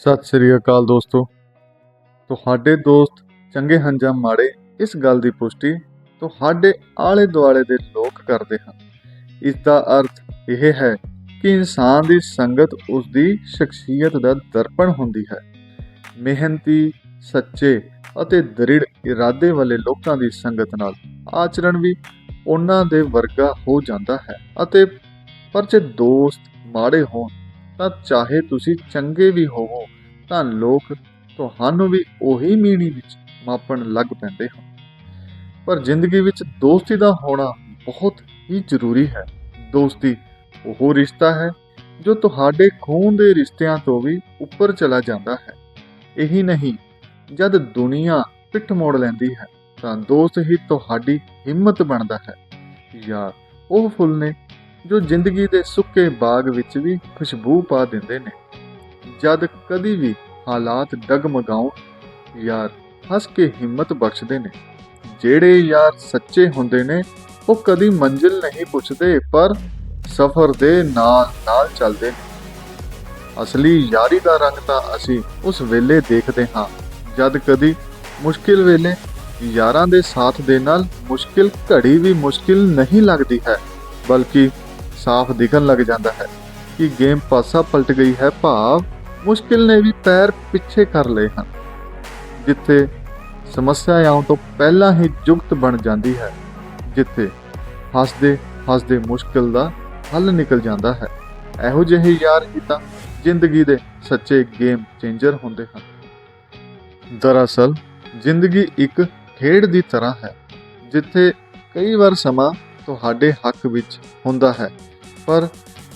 ਸਤਿ ਸ੍ਰੀ ਅਕਾਲ ਦੋਸਤੋ। ਤੁਹਾਡੇ ਦੋਸਤ ਚੰਗੇ ਹਨ ਜਾਂ ਮਾੜੇ ਇਸ ਗੱਲ ਦੀ ਪੁਸ਼ਟੀ ਤੁਹਾਡੇ ਆਲੇ ਦੁਆਲੇ ਦੇ ਲੋਕ ਕਰਦੇ ਹਨ। ਇਸ ਦਾ ਅਰਥ ਇਹ ਹੈ ਕਿ ਇਨਸਾਨ ਦੀ ਸੰਗਤ ਉਸ ਦੀ ਸ਼ਖਸੀਅਤ ਦਾ ਦਰਪਣ ਹੁੰਦੀ ਹੈ। ਮਿਹਨਤੀ, ਸੱਚੇ ਅਤੇ ਦ੍ਰਿੜ ਇਰਾਦੇ ਵਾਲੇ ਲੋਕਾਂ ਦੀ ਸੰਗਤ ਨਾਲ ਆਚਰਣ ਵੀ ਉਹਨਾਂ ਦੇ ਵਰਗਾ ਹੋ ਜਾਂਦਾ ਹੈ ਅਤੇ ਪਰ ਜੇ ਦੋਸਤ ਮਾੜੇ ਹੋਣ ਤਾਂ ਚਾਹੇ ਤੁਸੀਂ ਚੰਗੇ ਵੀ ਹੋਵੋ, ਤਾਂ ਲੋਕ ਤੁਹਾਨੂੰ ਵੀ ਉਹੀ ਮੀਣੀ ਵਿੱਚ ਮਾਪਣ ਲੱਗ ਪੈਂਦੇ ਹਨ। ਪਰ ਜ਼ਿੰਦਗੀ ਵਿੱਚ ਦੋਸਤੀ ਦਾ ਹੋਣਾ ਬਹੁਤ ਹੀ ਜ਼ਰੂਰੀ ਹੈ। ਦੋਸਤੀ ਉਹ ਰਿਸ਼ਤਾ ਹੈ ਜੋ ਤੁਹਾਡੇ ਖੂਨ ਦੇ ਰਿਸ਼ਤਿਆਂ ਤੋਂ ਵੀ ਉੱਪਰ ਚਲਾ ਜਾਂਦਾ ਹੈ। ਇਹੀ ਨਹੀਂ, ਜਦ ਦੁਨੀਆ ਪਿੱਠ ਮੋੜ ਲੈਂਦੀ ਹੈ, ਤਾਂ ਦੋਸਤ ਹੀ ਤੁਹਾਡੀ ਹਿੰਮਤ ਬਣਦਾ ਹੈ। ਯਾਰ, ਉਹ ਫੁੱਲ ਨੇ ਜੋ ਜ਼ਿੰਦਗੀ ਦੇ ਸੁੱਕੇ ਬਾਗ ਵਿੱਚ ਵੀ ਖੁਸ਼ਬੂ ਪਾ ਦਿੰਦੇ ਨੇ। ਜਦ ਕਦੀ ਵੀ ਹਾਲਾਤ ਡਗਮਗਾਉਣ ਯਾਰ ਹੱਸ ਕੇ ਹਿੰਮਤ ਬਖਸ਼ਦੇ ਨੇ। ਜਿਹੜੇ ਯਾਰ ਸੱਚੇ ਹੁੰਦੇ ਨੇ, ਉਹ ਕਦੀ ਮੰਜ਼ਿਲ ਨਹੀਂ ਪੁੱਛਦੇ, ਪਰ ਸਫ਼ਰ ਦੇ ਨਾਲ ਨਾਲ ਚੱਲਦੇ ਨੇ। ਅਸਲੀ ਯਾਰੀ ਦਾ ਰੰਗ ਤਾਂ ਅਸੀਂ ਉਸ ਵੇਲੇ ਦੇਖਦੇ ਹਾਂ, ਜਦ ਕਦੀ ਮੁਸ਼ਕਿਲ ਵੇਲੇ ਯਾਰਾਂ ਦੇ ਸਾਥ ਦੇ ਨਾਲ ਮੁਸ਼ਕਿਲ ਘੜੀ ਵੀ ਮੁਸ਼ਕਿਲ ਨਹੀਂ ਲੱਗਦੀ ਹੈ, ਬਲਕਿ ਸਾਫ਼ ਦਿਖਣ ਲੱਗ ਜਾਂਦਾ ਹੈ ਕਿ ਗੇਮ ਪਾਸਾ ਪਲਟ ਗਈ ਹੈ ਭਾਵ ਮੁਸ਼ਕਿਲ ਨੇ ਵੀ ਪੈਰ ਪਿੱਛੇ ਕਰ ਲਏ ਹਨ, ਜਿੱਥੇ ਸਮੱਸਿਆ ਆਉਣ ਤੋਂ ਪਹਿਲਾਂ ਹੀ ਜੁਗਤ ਬਣ ਜਾਂਦੀ ਹੈ, ਜਿੱਥੇ ਹੱਸਦੇ ਹੱਸਦੇ ਮੁਸ਼ਕਿਲ ਦਾ ਹੱਲ ਨਿਕਲ ਜਾਂਦਾ ਹੈ। ਇਹੋ ਜਿਹੇ ਯਾਰ ਹੀ ਤਾਂ ਜ਼ਿੰਦਗੀ ਦੇ ਸੱਚੇ ਗੇਮ ਚੇਂਜਰ ਹੁੰਦੇ ਹਨ। ਦਰਅਸਲ, ਜ਼ਿੰਦਗੀ ਇੱਕ ਖੇਡ ਦੀ ਤਰ੍ਹਾਂ ਹੈ, ਜਿੱਥੇ ਕਈ ਵਾਰ ਸਮਾਂ ਤੁਹਾਡੇ ਹੱਕ ਵਿੱਚ ਹੁੰਦਾ ਹੈ। ਪਰ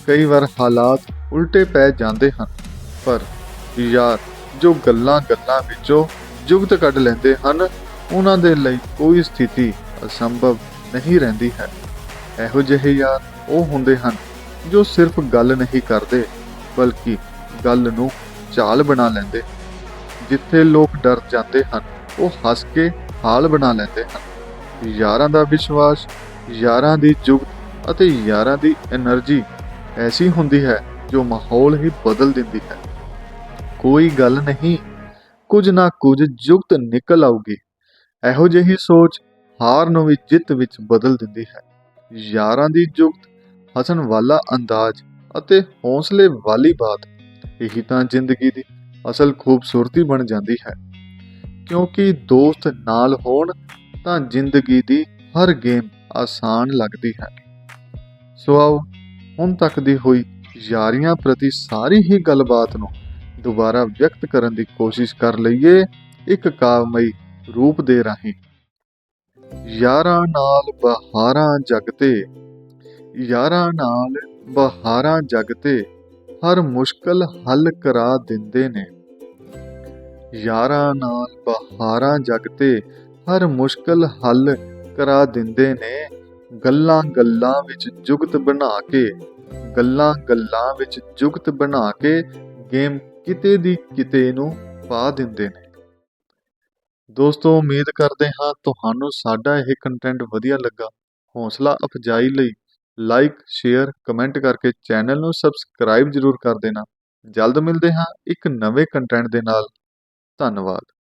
ਕਈ ਵਾਰ ਹਾਲਾਤ ਉਲਟੇ ਪੈ ਜਾਂਦੇ ਹਨ। ਪਰ ਯਾਰ, ਜੋ ਗੱਲਾਂ ਗੱਲਾਂ ਵਿੱਚੋਂ ਜੁਗਤ ਕੱਢ ਲੈਂਦੇ ਹਨ, ਉਹਨਾਂ ਦੇ ਲਈ ਕੋਈ ਸਥਿਤੀ ਅਸੰਭਵ ਨਹੀਂ ਰਹਿੰਦੀ ਹੈ। ਇਹੋ ਜਿਹੇ ਯਾਰ ਉਹ ਹੁੰਦੇ ਹਨ ਜੋ ਸਿਰਫ ਗੱਲ ਨਹੀਂ ਕਰਦੇ, ਬਲਕਿ ਗੱਲ ਨੂੰ ਚਾਲ ਬਣਾ ਲੈਂਦੇ ਜਿੱਥੇ ਲੋਕ ਡਰ ਜਾਂਦੇ ਹਨ, ਉਹ ਹੱਸ ਕੇ ਹਾਲ ਬਣਾ ਲੈਂਦੇ ਹਨ। ਯਾਰਾਂ ਦਾ ਵਿਸ਼ਵਾਸ ਯਾਰਾਂ ਦੀ ਜੁਗਤ ਅਤੇ ਯਾਰਾਂ ਦੀ એનર્ਜੀ ਐਸੀ ਹੁੰਦੀ ਹੈ ਜੋ ਮਾਹੌਲ ਹੀ ਬਦਲ ਦਿੰਦੀ ਹੈ। ਕੋਈ ਗੱਲ ਨਹੀਂ, ਕੁਝ ਨਾ ਕੁਝ ਜੁਗਤ ਨਿਕਲ ਆਉਗੀ ਇਹੋ ਜਿਹੀ ਸੋਚ ਹਾਰ ਨੂੰ ਵੀ ਜਿੱਤ ਵਿੱਚ ਬਦਲ ਦਿੰਦੀ ਹੈ। ਯਾਰਾਂ ਦੀ ਜੁਗਤ ਹਸਨ ਵਾਲਾ ਅੰਦਾਜ਼ ਅਤੇ ਹੌਸਲੇ ਵਾਲੀ ਬਾਤ, ਇਹੀ ਤਾਂ ਜ਼ਿੰਦਗੀ ਦੀ ਅਸਲ ਖੂਬਸੂਰਤੀ ਬਣ ਜਾਂਦੀ ਹੈ। ਕਿਉਂਕਿ ਦੋਸਤ ਨਾਲ ਹੋਣ ਤਾਂ ਜ਼ਿੰਦਗੀ ਦੀ ਹਰ ਗੇਮ ਆਸਾਨ ਲੱਗਦੀ ਹੈ। ਸੋ ਆਓ, ਹੁਣ ਤੱਕ ਦੀ ਹੋਈ ਯਾਰੀਆਂ ਪ੍ਰਤੀ ਸਾਰੀ ਹੀ ਗੱਲਬਾਤ ਨੂੰ ਦੁਬਾਰਾ ਵਿਅਕਤ ਕਰਨ ਦੀ ਕੋਸ਼ਿਸ਼ ਕਰ ਲਈਏ ਇੱਕ ਕਾਵਮਈ ਰੂਪ ਦੇ ਰਾਹੀਂ। ਯਾਰਾਂ ਨਾਲ ਬਹਾਰਾਂ ਜਗਤੇ, ਯਾਰਾਂ ਨਾਲ ਬਹਾਰਾਂ ਜਗਤੇ, ਹਰ ਮੁਸ਼ਕਲ ਹੱਲ ਕਰਾ ਦਿੰਦੇ ਨੇ। ਯਾਰਾਂ ਨਾਲ ਬਹਾਰਾਂ ਜਗਤੇ, ਹਰ ਮੁਸ਼ਕਲ ਹੱਲ ਕਰਾ ਦਿੰਦੇ ਨੇ, ਗੱਲਾਂ ਗੱਲਾਂ ਵਿੱਚ ਜੁਗਤ ਬਣਾ ਕੇ, ਗੱਲਾਂ ਗੱਲਾਂ ਵਿੱਚ ਜੁਗਤ ਬਣਾ ਕੇ ਗੇਮ ਕਿਤੇ ਦੀ ਕਿਤੇ ਨੂੰ ਪਾ ਦਿੰਦੇ ਨੇ। ਦੋਸਤੋ, ਉਮੀਦ ਕਰਦੇ ਹਾਂ ਤੁਹਾਨੂੰ ਸਾਡਾ ਇਹ ਕੰਟੈਂਟ ਵਧੀਆ ਲੱਗਾ। ਹੌਸਲਾ ਅਫਜਾਈ ਲਈ ਲਾਈਕ ਸ਼ੇਅਰ ਕਮੈਂਟ ਕਰਕੇ ਚੈਨਲ ਨੂੰ ਸਬਸਕ੍ਰਾਈਬ ਜ਼ਰੂਰ ਕਰ ਦੇਣਾ। ਜਲਦ ਮਿਲਦੇ ਹਾਂ ਇੱਕ ਨਵੇਂ ਕੰਟੈਂਟ ਦੇ ਨਾਲ। ਧੰਨਵਾਦ।